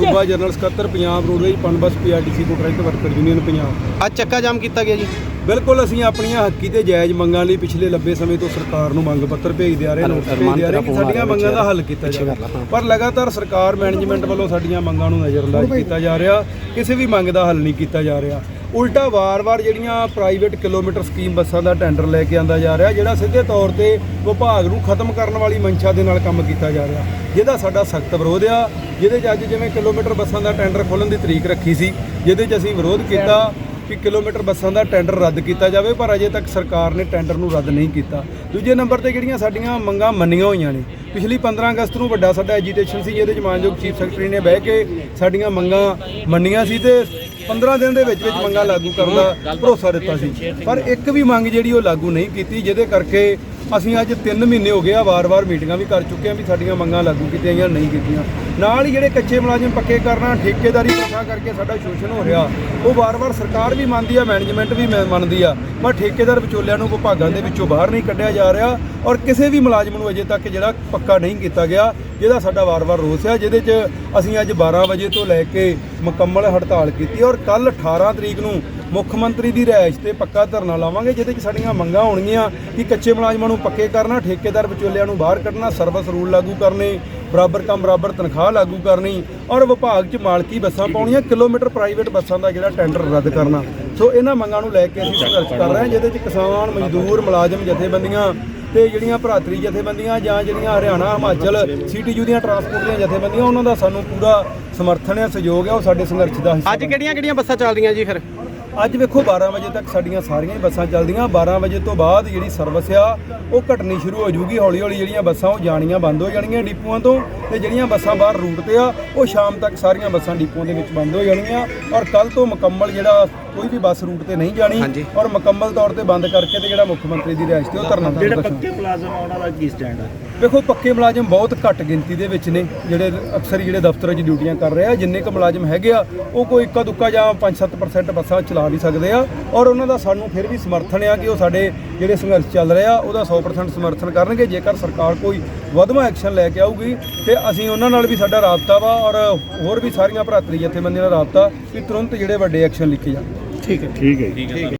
ਸੂਬਾ ਜਨਰਲ ਸਕੱਤਰ Punjab roadways Punbus PRTC contract worker union Punjab. ਅੱਜ ਚੱਕਾ ਜਾਮ ਕੀਤਾ ਗਿਆ ਜੀ। ਬਿਲਕੁਲ ਅਸੀਂ ਆਪਣੀਆਂ ਹੱਕੀ ਤੇ ਜਾਇਜ਼ ਮੰਗਾਂ ਲਈ ਪਿਛਲੇ ਲੰਬੇ ਸਮੇਂ ਤੋਂ ਸਰਕਾਰ ਨੂੰ ਮੰਗ ਪੱਤਰ ਭੇਜਦੇ ਆ ਰਹੇ ਨੋਟਿਸ ਭੇਜਦੇ ਆ ਰਹੇ ਕਿ ਸਾਡੀਆਂ ਮੰਗਾਂ ਦਾ ਹੱਲ ਕੀਤਾ ਜਾਵੇ। ਪਰ ਲਗਾਤਾਰ ਸਰਕਾਰ ਮੈਨੇਜਮੈਂਟ ਵੱਲੋਂ ਸਾਡੀਆਂ ਮੰਗਾਂ ਨੂੰ ਨਜ਼ਰਅੰਦਾਜ਼ ਕੀਤਾ ਜਾ ਰਿਹਾ। ਕਿਸੇ ਵੀ ਮੰਗ ਦਾ ਹੱਲ ਨਹੀਂ ਕੀਤਾ ਜਾ ਰਿਹਾ। ਉਲਟਾ ਵਾਰ-ਵਾਰ ਜਿਹੜੀਆਂ ਪ੍ਰਾਈਵੇਟ ਕਿਲੋਮੀਟਰ ਸਕੀਮ ਬੱਸਾਂ ਦਾ ਟੈਂਡਰ ਲੈ ਕੇ ਆਂਦਾ ਜਾ ਰਿਹਾ, ਜਿਹੜਾ ਸਿੱਧੇ ਤੌਰ ਤੇ ਵਿਭਾਗ ਨੂੰ ਖਤਮ ਕਰਨ ਵਾਲੀ ਮਨਸ਼ਾ ਦੇ ਨਾਲ ਕੰਮ ਕੀਤਾ ਜਾ ਰਿਹਾ। ਜਿਹਦਾ ਸਾਡਾ ਸਖਤ ਵਿਰੋਧ ਆ, ਜਿਹਦੇ 'ਚ ਅੱਜ ਜਿਵੇਂ ਕਿਲੋਮੀਟਰ ਬੱਸਾਂ ਦਾ ਟੈਂਡਰ ਖੋਲ੍ਹਣ ਦੀ ਤਰੀਕ ਰੱਖੀ ਸੀ, ਜਿਹਦੇ 'ਚ ਅਸੀਂ ਵਿਰੋਧ ਕੀਤਾ ਕਿ ਕਿਲੋਮੀਟਰ ਬੱਸਾਂ ਦਾ ਟੈਂਡਰ ਰੱਦ ਕੀਤਾ ਜਾਵੇ, ਪਰ ਅਜੇ ਤੱਕ ਸਰਕਾਰ ਨੇ ਟੈਂਡਰ ਨੂੰ ਰੱਦ ਨਹੀਂ ਕੀਤਾ। ਦੂਜੇ ਨੰਬਰ ਤੇ ਜਿਹੜੀਆਂ ਸਾਡੀਆਂ ਮੰਗਾਂ ਮੰਨੀਆਂ ਹੋਈਆਂ ਨੇ, ਪਿਛਲੀ 15 ਅਗਸਤ ਨੂੰ ਵੱਡਾ ਸਾਡਾ ਐਜੀਟੇਸ਼ਨ ਸੀ, ਜਿਹਦੇ ਚ ਮਾਨਯੋਗ ਚੀਫ ਸੈਕਟਰੀ ਨੇ ਬਹਿ ਕੇ ਸਾਡੀਆਂ ਮੰਗਾਂ ਮੰਨੀਆਂ ਸੀ ਤੇ 15 ਦਿਨ ਦੇ ਵਿੱਚ ਵਿੱਚ ਮੰਗਾਂ ਲਾਗੂ ਕਰਨ ਦਾ ਭਰੋਸਾ ਦਿੱਤਾ ਸੀ। ਪਰ ਇੱਕ ਵੀ ਮੰਗ ਜਿਹੜੀ ਉਹ ਲਾਗੂ ਨਹੀਂ ਕੀਤੀ, ਜਿਹਦੇ ਕਰਕੇ ਅਸੀਂ ਅੱਜ 3 ਮਹੀਨੇ ਹੋ ਗਏ ਆ ਵਾਰ-ਵਾਰ ਮੀਟਿੰਗਾਂ ਵੀ ਕਰ ਚੁੱਕੇ ਆ ਵੀ ਸਾਡੀਆਂ ਮੰਗਾਂ ਲਾਗੂ ਕੀਤੀਆਂ ਜਾਂ ਨਹੀਂ ਕੀਤੀਆਂ। ਨਾਲ ਹੀ ਜਿਹੜੇ ਕੱਚੇ ਮੁਲਾਜ਼ਮ ਪੱਕੇ ਕਰਨਾ, ਠੇਕੇਦਾਰੀ ਪ੍ਰਥਾ ਕਰਕੇ ਸਾਡਾ ਸ਼ੋਸ਼ਣ ਹੋ ਰਿਹਾ, ਉਹ ਵਾਰ-ਵਾਰ ਸਰਕਾਰ ਵੀ ਮੰਨਦੀ ਆ, ਮੈਨੇਜਮੈਂਟ ਵੀ ਮੈਂ- ਮੰਨਦੀ ਆ, ਪਰ ਠੇਕੇਦਾਰ ਵਿਚੋਲਿਆਂ ਨੂੰ ਵਿਭਾਗਾਂ ਦੇ ਵਿੱਚੋਂ ਬਾਹਰ ਨਹੀਂ ਕੱਢਿਆ ਜਾ ਰਿਹਾ ਔਰ ਕਿਸੇ ਵੀ ਮੁਲਾਜ਼ਮ ਨੂੰ ਅਜੇ ਤੱਕ ਜਿਹੜਾ ਪੱਕਾ ਨਹੀਂ ਕੀਤਾ ਗਿਆ ਜਿਹਦਾ ਸਾਡਾ ਵਾਰ-ਵਾਰ ਰੋਸ ਆ, ਜਿਹਦੇ 'ਚ ਅਸੀਂ ਅੱਜ 12 ਵਜੇ ਤੋਂ ਲੈ ਕੇ ਮੁਕੰਮਲ ਹੜਤਾਲ ਕੀਤੀ ਔਰ ਕੱਲ 18 ਤਰੀਕ ਨੂੰ ਮੁੱਖ ਮੰਤਰੀ ਦੀ ਰਿਹਾਇਸ਼ ਤੇ ਪੱਕਾ ਧਰਨਾ ਲਾਵਾਂਗੇ, ਜਿਹਦੇ 'ਚ ਸਾਡੀਆਂ ਮੰਗਾਂ ਹੋਣਗੀਆਂ ਕਿ ਕੱਚੇ ਮੁਲਾਜ਼ਮਾਂ ਨੂੰ ਪੱਕੇ ਕਰਨਾ, ਠੇਕੇਦਾਰ ਵਿਚੋਲਿਆਂ ਨੂੰ ਬਾਹਰ ਕੱਢਣਾ, ਸਰਵਿਸ ਰੂਲ ਲਾਗੂ ਕਰਨੇ, ਬਰਾਬਰ ਕੰਮ, ਬਰਾਬਰ ਤਨਖਾਹ ਲਾਗੂ ਕਰਨੀ ਔਰ ਵਿਭਾਗ 'ਚ ਮਾਲਕੀ ਬੱਸਾਂ ਪਾਉਣੀਆਂ, ਕਿਲੋਮੀਟਰ ਪ੍ਰਾਈਵੇਟ ਬੱਸਾਂ ਦਾ ਜਿਹੜਾ ਟੈਂਡਰ ਰੱਦ ਕਰਨਾ। ਸੋ ਇਹਨਾਂ ਮੰਗਾਂ ਨੂੰ ਲੈ ਕੇ ਅਸੀਂ ਸੰਘਰਸ਼ ਕਰ ਰਹੇ ਹਾਂ, ਜਿਹਦੇ 'ਚ ਕਿਸਾਨ, ਮਜ਼ਦੂਰ, ਮੁਲਾਜ਼ਮ, ਜਥੇਬੰਦੀਆਂ ਤੇ ਜਿਹੜੀਆਂ ਭਰਾਤਰੀ ਜਥੇਬੰਦੀਆਂ ਜਾਂ ਜਿਹੜੀਆਂ ਹਰਿਆਣਾ ਹਿਮਾਚਲ ਸੀਟੀਯੂ ਦੀਆਂ ਟਰਾਂਸਪੋਰਟ ਦੀਆਂ ਜਥੇਬੰਦੀਆਂ ਉਹਨਾਂ ਦਾ ਸਾਨੂੰ ਪੂਰਾ ਸਮਰਥਨ ਹੈ ਸਹਿਯੋਗ ਹੈ ਉਹ ਸਾਡੇ ਸੰਘਰਸ਼ ਦਾ ਹਿੱਸਾ ਅੱਜ ਕਿਹੜੀਆਂ ਕਿਹੜੀਆਂ ਬੱਸਾਂ ਚੱਲਦੀਆਂ ਜੀ ਫਿਰ? ਅੱਜ ਵੇਖੋ 12 ਵਜੇ ਤੱਕ ਸਾਡੀਆਂ ਸਾਰੀਆਂ ਹੀ ਬੱਸਾਂ ਚੱਲਦੀਆਂ। 12 ਵਜੇ ਤੋਂ ਬਾਅਦ ਜਿਹੜੀ ਸਰਵਿਸ ਆ ਉਹ ਘਟਣੀ ਸ਼ੁਰੂ ਹੋ ਜਾਊਗੀ। ਹੌਲੀ ਹੌਲੀ ਜਿਹੜੀਆਂ ਬੱਸਾਂ ਉਹ ਜਾਣੀਆਂ ਬੰਦ ਹੋ ਜਾਣਗੀਆਂ ਡਿਪੂਆਂ ਤੋਂ ਤੇ ਜਿਹੜੀਆਂ ਬੱਸਾਂ ਬਾਹਰ ਰੂਟ ਤੇ ਆ ਉਹ ਸ਼ਾਮ ਤੱਕ ਸਾਰੀਆਂ ਬੱਸਾਂ ਡਿਪੂਆਂ ਦੇ ਵਿੱਚ ਬੰਦ ਹੋ ਜਾਣਗੀਆਂ। ਔਰ ਕੱਲ ਤੋਂ ਮੁਕੰਮਲ ਜਿਹੜਾ ਕੋਈ ਵੀ ਬੱਸ ਰੂਟ ਤੇ ਨਹੀਂ ਜਾਣੀ। ਔਰ ਮੁਕੰਮਲ ਤੌਰ ਤੇ ਬੰਦ ਕਰਕੇ ਤੇ ਜਿਹੜਾ ਮੁੱਖ ਮੰਤਰੀ ਦੀ ਰਿਹਾਇਸ਼ ਤੇ ਉਹ ਧਰਨਾ ਜਿਹੜਾ ਦੇਣਾ ਪੱਕੇ ਮੁਲਾਜ਼ਮ ਆ ਉਹਨਾਂ ਦਾ ਕੀ ਸਟੈਂਡ ਆ? ਵੇਖੋ ਪੱਕੇ ਮੁਲਾਜ਼ਮ ਬਹੁਤ ਘੱਟ ਗਿਣਤੀ ਦੇ ਵਿੱਚ ਨੇ। ਜਿਹੜੇ ਅਕਸਰ ਹੀ ਜਿਹੜੇ ਦਫ਼ਤਰਾਂ 'ਚ ਡਿਊਟੀਆਂ ਕਰ ਰਹੇ ਆ ਜਿੰਨੇ ਕੁ ਮੁਲਾਜ਼ਮ ਹੈਗੇ ਆ ਉਹ ਕੋਈ ਇੱਕਾ ਦੁੱਕਾ ਜਾਂ 5-7% ਬੱਸਾਂ ਚਲਾ ਨਹੀਂ ਸਕਦੇ ਆ। ਔਰ ਉਹਨਾਂ ਦਾ ਸਾਨੂੰ ਫਿਰ ਵੀ ਸਮਰਥਨ ਆ ਕਿ ਉਹ ਸਾਡੇ ਜਿਹੜੇ ਸੰਘਰਸ਼ ਚੱਲ ਰਿਹਾ ਉਹਦਾ 100% ਸਮਰਥਨ ਕਰਨਗੇ। ਜੇਕਰ ਸਰਕਾਰ ਕੋਈ ਵਧਵਾ ਐਕਸ਼ਨ ਲੈ ਕੇ ਆਊਗੀ ਤੇ ਅਸੀਂ ਉਹਨਾਂ ਨਾਲ ਵੀ ਸਾਡਾ ਰਾਬਤਾ ਵਾ ਔਰ ਹੋਰ ਵੀ ਸਾਰੀਆਂ ਭਰਾਤਰੀ ਜਥੇਬੰਦੀਆਂ ਦਾ ਰਾਬਤਾ ਕਿ ਤੁਰੰਤ ਜਿਹੜੇ ਵੱਡੇ ਐਕਸ਼ਨ ਲਿਖੇ ਜਾਣ। ਠੀਕ ਹੈ। ਠੀਕ ਹੈ ਜੀ।